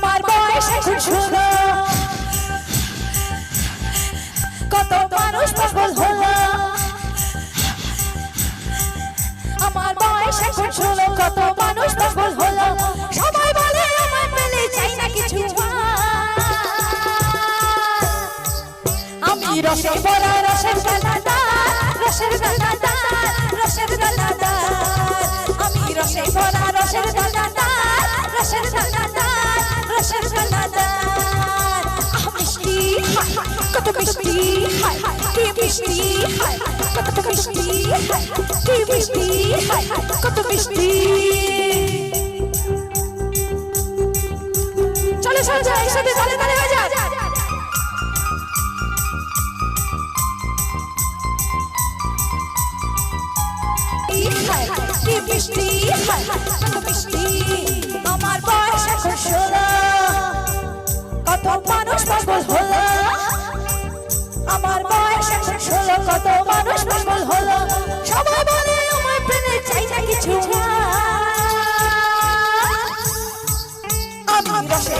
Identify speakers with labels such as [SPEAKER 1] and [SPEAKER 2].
[SPEAKER 1] আমার বয়স এখন ষোলো। কত মানুষ পাগল হলো। আমার বয়স এখন ষোলো, কত মানুষ পাগল হলো। সবাই বলে আমার মেলে চাই না কিছু। আমি রসে বড়া রসের দানাদার দানাদার মিষ্টি। কত কি মিষ্টি। কত মিষ্টি। কি মিষ্টি। কত মিষ্টি। চলো চলো চলো, একসাথে তালে তালে হয়ে যা কি মিষ্টি?